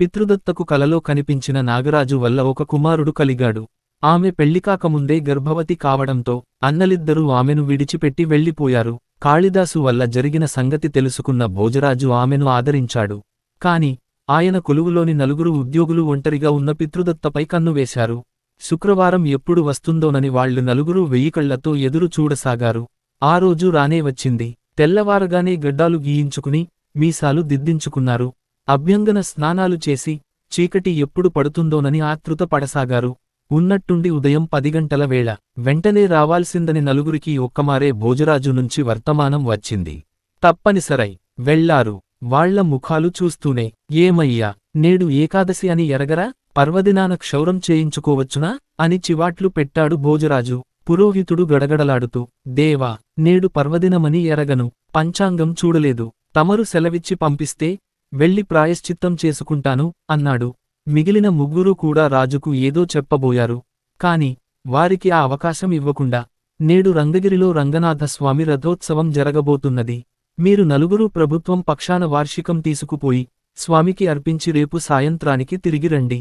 పితృదత్తకు కలలో కనిపించిన నాగరాజు వల్ల ఒక కుమారుడు కలిగాడు. ఆమె పెళ్ళికాకముందే గర్భవతి కావడంతో అన్నలిద్దరూ ఆమెను విడిచిపెట్టి వెళ్ళిపోయారు కాళిదాసు వల్ల జరిగిన సంగతి తెలుసుకున్న భోజరాజు ఆమెను ఆదరించాడు. కాని ఆయన కొలువులోని నలుగురు ఉద్యోగులు ఒంటరిగా ఉన్న పితృదత్తపై కన్నువేశారు శుక్రవారం ఎప్పుడు వస్తుందోనని వాళ్ళు నలుగురు వెయ్యికళ్ళతో ఎదురు చూడసాగారు. ఆ రోజు రానే వచ్చింది. తెల్లవారగానే గడ్డాలు గీయించుకుని మీసాలు దిద్దించుకున్నారు. అభ్యంగన స్నానాలు చేసి చీకటి ఎప్పుడు పడుతుందోనని ఆతృత పడసాగారు. ఉన్నట్టుండి ఉదయం పది గంటల వేళ వెంటనే రావాల్సిందని నలుగురికి ఒక్కమారే భోజరాజు నుంచి వర్తమానం వచ్చింది. తప్పనిసరై వెళ్ళారు. వాళ్ళ ముఖాలు చూస్తూనే ఏమయ్యా నేడు ఏకాదశి అని ఎరగరా? పర్వదినాన క్షౌరం చేయించుకోవచ్చునా? అని చివాట్లు పెట్టాడు భోజరాజు. పురోహితుడు గడగడలాడుతూ దేవా నేడు పర్వదినమని ఎరగను. పంచాంగం చూడలేదు. తమరు సెలవిచ్చి పంపిస్తే వెళ్ళి ప్రాయశ్చిత్తం చేసుకుంటాను అన్నాడు. మిగిలిన ముగ్గురు కూడా రాజుకు ఏదో చెప్పబోయారు. కాని వారికి ఆ అవకాశం ఇవ్వకుండా నేడు రంగగిరిలో రంగనాథస్వామి రథోత్సవం జరగబోతున్నది. మీరు నలుగురు ప్రభుత్వం పక్షాన వార్షికం తీసుకుపోయి స్వామికి అర్పించి రేపు సాయంత్రానికి తిరిగి రండి.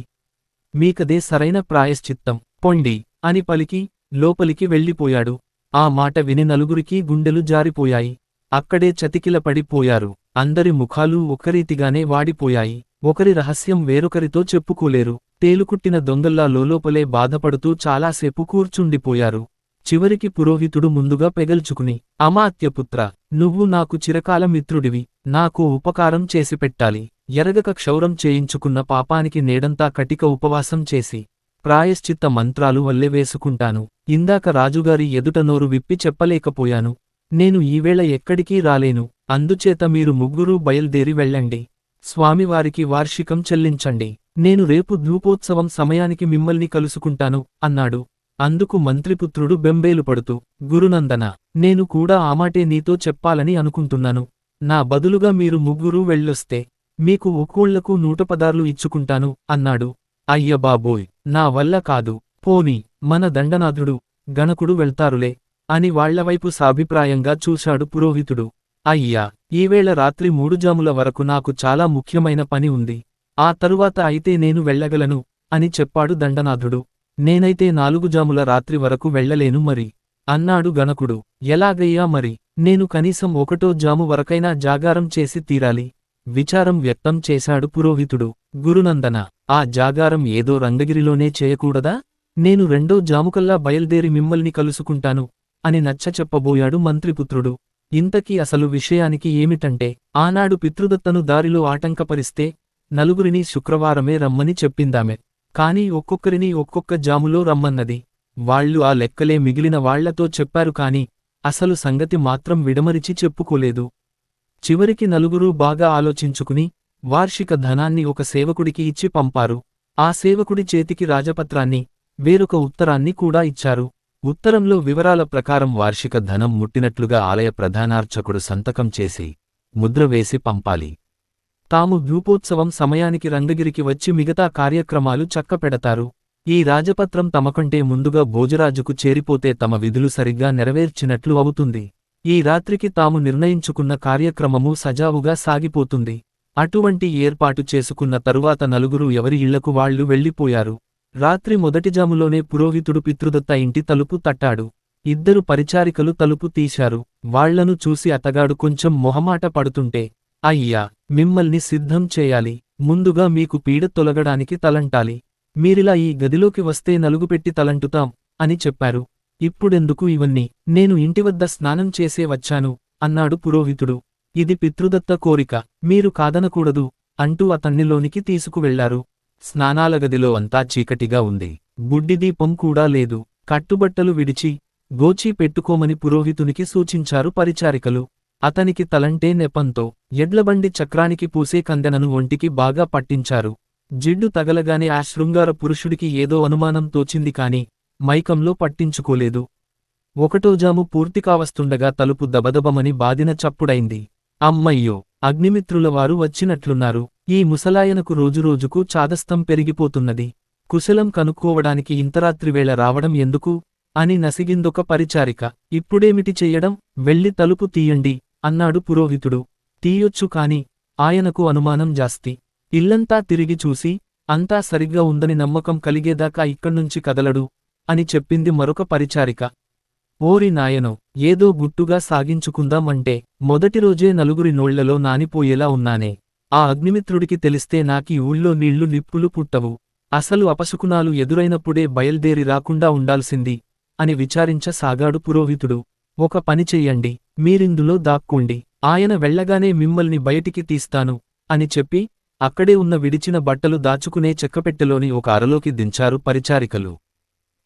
మీకదే సరైన ప్రాయశ్చిత్తం. పొండి అని పలికి లోపలికి వెళ్ళిపోయాడు. ఆ మాట విని నలుగురికి గుండెలు జారిపోయాయి. అక్కడే చతికిల పడిపోయారు. అందరి ముఖాలు ఒక్కరీతిగానే వాడిపోయాయి. ఒకరి రహస్యం వేరొకరితో చెప్పుకోలేరు. తేలుకుట్టిన దొంగల్లా లోలోపలే బాధపడుతూ చాలాసేపు కూర్చుండిపోయారు. చివరికి పురోహితుడు ముందుగా పెగల్చుకుని అమాత్యపుత్ర నువ్వు నాకు చిరకాల మిత్రుడివి. నాకు ఉపకారం చేసిపెట్టాలి. ఎరగక క్షౌరం చేయించుకున్న పాపానికి నేడంతా కటిక ఉపవాసం చేసి ప్రాయశ్చిత్త మంత్రాలు వల్లే వేసుకుంటాను. ఇందాక రాజుగారి ఎదుట నోరు విప్పి చెప్పలేకపోయాను. నేను ఈవేళ ఎక్కడికీ రాలేను. అందుచేత మీరు ముగ్గురూ బయల్దేరి వెళ్ళండి. స్వామివారికి వార్షికం చెల్లించండి. నేను రేపు ధూపోత్సవం సమయానికి మిమ్మల్ని కలుసుకుంటాను అన్నాడు. అందుకు మంత్రిపుత్రుడు బెంబేలు పడుతూ గురునందన నేను కూడా ఆ మాటే నీతో చెప్పాలని అనుకుంటున్నాను. నా బదులుగా మీరు ముగ్గురూ వెళ్ళొస్తే మీకు ఒక్కోళ్ళకు నూట పదార్లు ఇచ్చుకుంటాను అన్నాడు. అయ్యబాబోయ్ నా వల్ల కాదు. పోని మన దండనాథుడు గణకుడు వెళ్తారులే. అని వాళ్ళవైపు సాభిప్రాయంగా చూశాడు పురోహితుడు. అయ్యా ఈవేళ రాత్రి మూడు జాముల వరకు నాకు చాలా ముఖ్యమైన పని ఉంది. ఆ తరువాత అయితే నేను వెళ్ళగలను అని చెప్పాడు దండనాథుడు. నేనైతే నాలుగు జాముల రాత్రి వరకు వెళ్ళలేను మరి. అన్నాడు గణకుడు. ఎలాగయ్యా మరి నేను కనీసం ఒకటో జాము వరకైనా జాగారం చేసి తీరాలి. విచారం వ్యక్తం చేశాడు పురోహితుడు. గురునందన ఆ జాగారం ఏదో రంగగిరిలోనే చేయకూడదా? నేను రెండో జాముకల్లా బయల్దేరి మిమ్మల్ని కలుసుకుంటాను. అని నచ్చ చెప్పబోయాడు మంత్రిపుత్రుడు. ఇంతకీ అసలు విషయానికి ఏమిటంటే ఆనాడు పితృదత్తను దారిలో ఆటంకపరిస్తే నలుగురిని శుక్రవారమే రమ్మని చెప్పిందామె. కాని ఒక్కొక్కరిని ఒక్కొక్క జాములో రమ్మన్నది. వాళ్ళు ఆ లెక్కలే మిగిలిన వాళ్ళతో చెప్పారు కాని అసలు సంగతి మాత్రం విడమరిచి చెప్పుకోలేదు. చివరికి నలుగురూ బాగా ఆలోచించుకుని వార్షిక ధనాన్ని ఒక సేవకుడికి ఇచ్చి పంపారు. ఆ సేవకుడి చేతికి రాజపత్రాన్ని వేరొక ఉత్తరాన్ని కూడా ఇచ్చారు. ఉత్తరంలో వివరాల ప్రకారం వార్షిక ధనం ముట్టినట్లుగా ఆలయ ప్రధానార్చకుడు సంతకం చేసి ముద్ర వేసి పంపాలి. తాము ధూపోత్సవం సమయానికి రంగగిరికి వచ్చి మిగతా కార్యక్రమాలు చక్కపెడతారు. ఈ రాజపత్రం తమకంటే ముందుగా భోజరాజుకు చేరిపోతే తమ విధులు సరిగ్గా నెరవేర్చినట్లు అవుతుంది. ఈ రాత్రికి తాము నిర్ణయించుకున్న కార్యక్రమము సజావుగా సాగిపోతుంది. అటువంటి ఏర్పాటు చేసుకున్న తరువాత నలుగురు ఎవరి ఇళ్ళకు వాళ్ళు వెళ్ళిపోయారు రాత్రి మొదటిజాములోనే పురోహితుడు పితృదత్త ఇంటి తలుపు తట్టాడు. ఇద్దరు పరిచారికలు తలుపు తీశారు. వాళ్ళను చూసి అతగాడు కొంచెం మొహమాట పడుతుంటే అయ్యా మిమ్మల్ని సిద్ధం చేయాలి. ముందుగా మీకు పీడ తొలగడానికి తలంటాలి. మీరిలా ఈ గదిలోకి వస్తే నలుగుపెట్టి తలంటుతాం అని చెప్పారు. ఇప్పుడెందుకు ఇవన్నీ? నేను ఇంటివద్ద స్నానం చేసే వచ్చాను అన్నాడు పురోహితుడు. ఇది పితృదత్త కోరిక. మీరు కాదనకూడదు అంటూ అతన్నిలోనికి తీసుకువెళ్ళారు. స్నానాల గదిలో అంతా చీకటిగా ఉంది. బుడ్డిదీపం కూడా లేదు. కట్టుబట్టలు విడిచి గోచీ పెట్టుకోమని పురోహితునికి సూచించారు పరిచారికలు. అతనికి తలంటే నెపంతో ఎడ్లబండి చక్రానికి పూసే కందెనను ఒంటికి బాగా పట్టించారు. జిడ్డు తగలగానే ఆ శృంగార పురుషుడికి ఏదో అనుమానం తోచింది కాని మైకంలో పట్టించుకోలేదు. ఒకటోజాము పూర్తికావస్తుండగా పూర్తి కావస్తుండగా తలుపు దబదబమని బాదిన చప్పుడైంది. అమ్మయ్యో! అగ్నిమిత్రుల వారు వచ్చినట్లున్నారు. ఈ ముసలాయనకు రోజురోజుకు చాదస్తం పెరిగిపోతున్నది. కుశలం కనుక్కోవడానికి ఇంతరాత్రివేళ రావడం ఎందుకు? అని నసిగిందొక పరిచారిక. ఇప్పుడేమిటి చెయ్యడం వెళ్ళి తలుపు తీయండి అన్నాడు పురోహితుడు. తీయొచ్చు కాని ఆయనకు అనుమానం జాస్తి. ఇల్లంతా తిరిగి చూసి అంతా సరిగ్గా ఉందని నమ్మకం కలిగేదాకా ఇక్కడ్నుంచి కదలడు అని చెప్పింది మరొక పరిచారిక. ఓరి నాయనో ఏదో గుట్టుగా సాగించుకుందామంటే మొదటిరోజే మొదటి రోజే నలుగురి నోళ్ళలో నానిపోయేలా ఉన్నానే. ఆ అగ్నిమిత్రుడికి తెలిస్తే నాకీ ఊళ్ళో నీళ్ళు నిప్పులు పుట్టవు. అసలు అపశకునాలు ఎదురైనప్పుడే బయల్దేరి రాకుండా ఉండాల్సింది అని విచారించసాగాడు పురోహితుడు. ఒక పని చెయ్యండి మీరిందులో దాక్కోండి ఆయన వెళ్ళగానే మిమ్మల్ని బయటికి తీస్తాను అని చెప్పి అక్కడే ఉన్న విడిచిన బట్టలు దాచుకునే చెక్కపెట్టెలోని ఒక అరలోకి దించారు పరిచారికలు.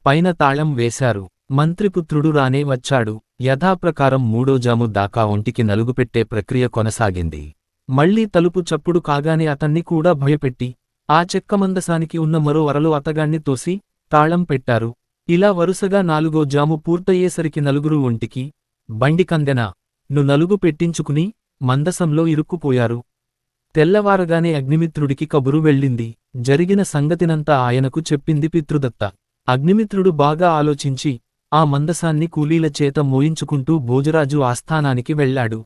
పైన తాళం వేశారు. మంత్రిపుత్రుడు రానే వచ్చాడు. యథాప్రకారం మూడో జాము దాకా ఒంటికి నలుగుపెట్టే ప్రక్రియ కొనసాగింది. మళ్ళీ తలుపు చప్పుడు కాగానే అతన్ని కూడా భయపెట్టి ఆ చెక్క మందసానికి ఉన్న మరో అరలో అతగాణ్ణి తోసి తాళం పెట్టారు. ఇలా వరుసగా నాలుగో జాము పూర్తయ్యేసరికి నలుగురు ఒంటికి బండికందెన ను నలుగు పెట్టించుకుని మందసంలో ఇరుక్కుపోయారు. తెల్లవారగానే అగ్నిమిత్రుడికి కబురు వెళ్ళింది. జరిగిన సంగతినంతా ఆయనకు చెప్పింది పితృదత్త. అగ్నిమిత్రుడు బాగా ఆలోచించి ఆ మందసాన్ని కూలీల చేత మోయించుకుంటూ భోజరాజు ఆస్థానానికి వెళ్ళాడు.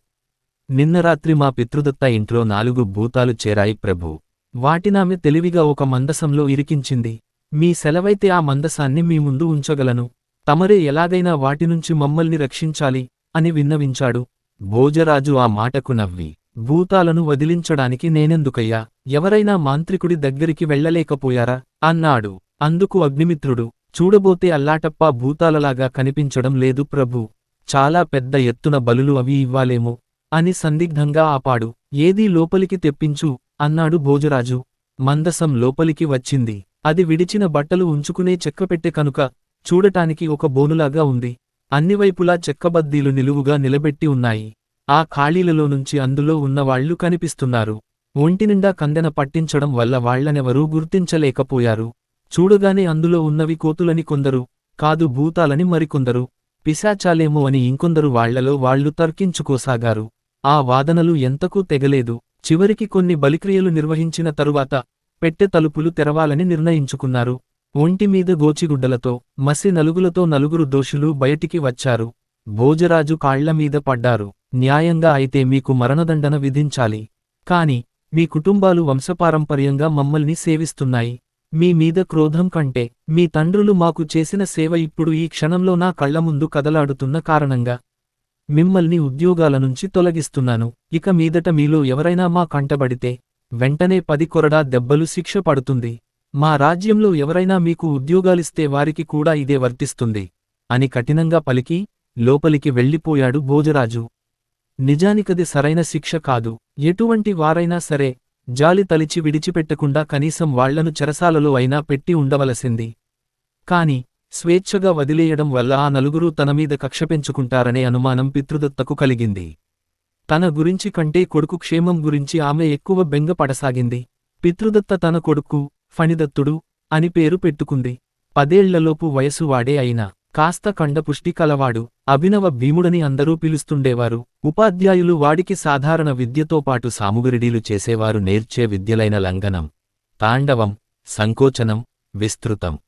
నిన్న రాత్రి మా పితృదత్త ఇంట్లో నాలుగు భూతాలు చేరాయి ప్రభు. వాటినామె తెలివిగా ఒక మందసంలో ఇరికించింది. మీ సెలవైతే ఆ మందసాన్ని మీ ముందు ఉంచగలను. తమరే ఎలాగైనా వాటినుంచి మమ్మల్ని రక్షించాలి అని విన్నవించాడు. భోజరాజు ఆ మాటకు నవ్వి భూతాలను వదిలించడానికి నేనెందుకయ్యా? ఎవరైనా మాంత్రికుడి దగ్గరికి వెళ్ళలేకపోయారా? అన్నాడు. అందుకు అగ్నిమిత్రుడు చూడబోతే అల్లాటప్పా భూతాలలాగా కనిపించడం లేదు ప్రభు. చాలా పెద్ద ఎత్తున బలులు అవి ఇవ్వాలేమో. అని సందిగ్ధంగా ఆపాడు. ఏదీ లోపలికి తెప్పించు అన్నాడు భోజరాజు. మందసం లోపలికి వచ్చింది. అది విడిచిన బట్టలు ఉంచుకునే చెక్కపెట్టె కనుక చూడటానికి ఒక బోనులాగా ఉంది. అన్నివైపులా చెక్కబద్దీలు నిలువుగా నిలబెట్టి ఉన్నాయి. ఆ ఖాళీలలో నుంచి అందులో ఉన్నవాళ్ళు కనిపిస్తున్నారు. ఒంటినిండా కందెన పట్టించడం వల్ల వాళ్ళనెవరూ గుర్తించలేకపోయారు. చూడగానే అందులో ఉన్నవి కోతులని కొందరు కాదు భూతాలని మరికొందరు. పిశాచాలేమో అని ఇంకొందరు వాళ్ళలో వాళ్ళు తర్కించుకోసాగారు. ఆ వాదనలు ఎంతకూ తెగలేదు. చివరికి కొన్ని బలిక్రియలు నిర్వహించిన తరువాత పెట్టె తలుపులు తెరవాలని నిర్ణయించుకున్నారు. ఒంటిమీద గోచిగుడ్డలతో మసి నలుగులతో నలుగురు దోషులు బయటికి వచ్చారు. భోజరాజు కాళ్ళమీద పడ్డారు. న్యాయంగా అయితే మీకు మరణదండన విధించాలి. కాని మీ కుటుంబాలు వంశపారంపర్యంగా మమ్మల్ని సేవిస్తున్నాయి. మీ మీద క్రోధం కంటే మీ తండ్రులు మాకు చేసిన సేవ ఇప్పుడు ఈ క్షణంలో నా కళ్ళ ముందు కదలాడుతున్న కారణంగా మిమ్మల్ని ఉద్యోగాల నుంచి తొలగిస్తున్నాను. ఇక మీదట మీలో ఎవరైనా మా కంటబడితే వెంటనే పది కొరడా దెబ్బలు శిక్ష పడుతుంది. మా రాజ్యంలో ఎవరైనా మీకు ఉద్యోగాలిస్తే వారికి కూడా ఇదే వర్తిస్తుంది. అని కఠినంగా పలికి లోపలికి వెళ్ళిపోయాడు భోజరాజు. నిజానికది సరైన శిక్ష కాదు. ఎటువంటి వారైనా సరే జాలి తలిచి విడిచిపెట్టకుండా కనీసం వాళ్ళను చెరసాలలో అయినా పెట్టి ఉండవలసింది. కాని స్వేచ్ఛగా వదిలేయడం వల్ల ఆ నలుగురు తనమీద కక్ష పెంచుకుంటారనే అనుమానం పితృదత్తకు కలిగింది. తన గురించి కంటే కొడుకు క్షేమం గురించి ఆమె ఎక్కువ బెంగ పడసాగింది పితృదత్త తన కొడుకు ఫణిదత్తుడు అని పేరు పెట్టుకుంది. పదేళ్ళలోపు వయసు వాడే అయినా. కాస్త కండపుష్టి కలవాడు అభినవ భీముడని అందరూ పిలుస్తుండేవారు. ఉపాధ్యాయులు వాడికి సాధారణ విద్యతో పాటు చేసేవారు నేర్చే విద్యలైన లంఘనం తాండవం సంకోచనం విస్తృతం.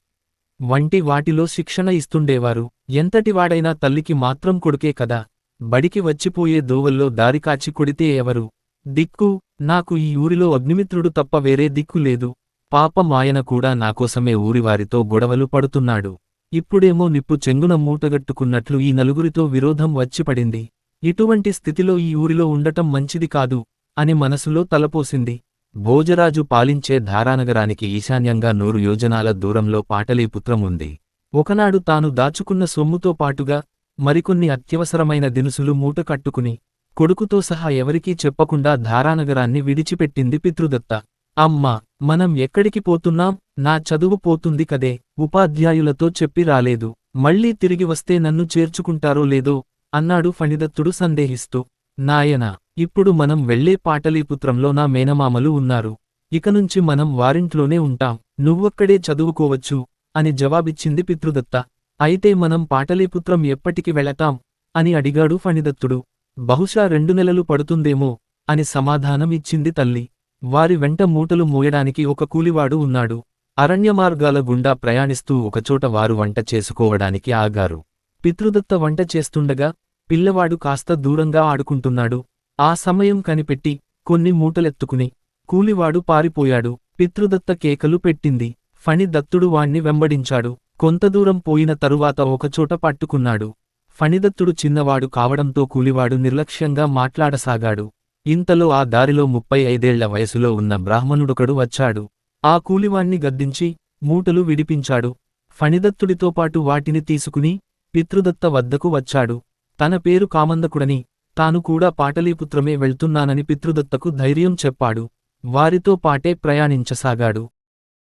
వంటి వాటిలో శిక్షణ ఇస్తుండేవారు. ఎంతటివాడైనా తల్లికి మాత్రం కొడుకే కదా. బడికి వచ్చిపోయే దోవల్లో దారికాచి కొడితే ఎవరు? దిక్కు నాకు ఈ ఊరిలో అగ్నిమిత్రుడు తప్ప వేరే దిక్కు లేదు. పాపం ఆయన కూడా నాకోసమే ఊరివారితో గొడవలు పడుతున్నాడు. ఇప్పుడేమో నిప్పు చెంగున మూటగట్టుకున్నట్లు ఈ నలుగురితో విరోధం వచ్చిపడింది. ఇటువంటి స్థితిలో ఈ ఊరిలో ఉండటం మంచిది కాదు అని మనసులో తలపోసింది. భోజరాజు పాలించే ధారానగరానికి ఈశాన్యంగా నూరు యోజనాల దూరంలో పాటలీపుత్రం ఉంది. ఒకనాడు తాను దాచుకున్న సొమ్ముతో పాటుగా మరికొన్ని అత్యవసరమైన దినుసులు మూటకట్టుకుని కొడుకుతో సహా ఎవరికీ చెప్పకుండా ధారానగరాన్ని విడిచిపెట్టింది పితృదత్త. అమ్మా మనం ఎక్కడికి పోతున్నాం? నా చదువు పోతుంది కదే ఉపాధ్యాయులతో చెప్పి రాలేదు. మళ్ళీ తిరిగి వస్తే నన్ను చేర్చుకుంటారో లేదో అన్నాడు ఫణిదత్తుడు సందేహిస్తూ. నాయనా ఇప్పుడు మనం వెళ్ళే పాటలీపుత్రంలో నా మేనమామలు ఉన్నారు. ఇకనుంచి మనం వారింట్లోనే ఉంటాం. నువ్వక్కడే చదువుకోవచ్చు అని జవాబిచ్చింది పితృదత్త. అయితే మనం పాటలీపుత్రం ఎప్పటికి వెళతాం అని అడిగాడు ఫణిదత్తుడు. బహుశా రెండు నెలలు పడుతుందేమో అని సమాధానం ఇచ్చింది తల్లి. వారి వెంట మూటలు మోయడానికి ఒక కూలివాడు ఉన్నాడు. అరణ్యమార్గాల గుండా ప్రయాణిస్తూ ఒకచోట వారు వంట చేసుకోవడానికి ఆగారు. పితృదత్త వంట చేస్తుండగా పిల్లవాడు కాస్త దూరంగా ఆడుకుంటున్నాడు. ఆ సమయం కనిపెట్టి కొన్ని మూటలెత్తుకుని కూలివాడు పారిపోయాడు. పితృదత్త కేకలు పెట్టింది. ఫణిదత్తుడు వాణ్ణి వెంబడించాడు. కొంతదూరం పోయిన తరువాత ఒకచోట పట్టుకున్నాడు. ఫణిదత్తుడు చిన్నవాడు కావడంతో కూలివాడు నిర్లక్ష్యంగా మాట్లాడసాగాడు. ఇంతలో ఆ దారిలో ముప్పై ఐదేళ్ళ వయసులో ఉన్న బ్రాహ్మణుడొకడు వచ్చాడు. ఆ కూలివాణ్ణి గద్దించి మూటలు విడిపించాడు. ఫణిదత్తుడితో పాటు వాటిని తీసుకుని పితృదత్త వద్దకు వచ్చాడు. తన పేరు కామందకుడని తాను కూడా పాటలీపుత్రమే వెళ్తున్నానని పితృదత్తకు ధైర్యం చెప్పాడు. వారితో పాటే ప్రయాణించసాగాడు.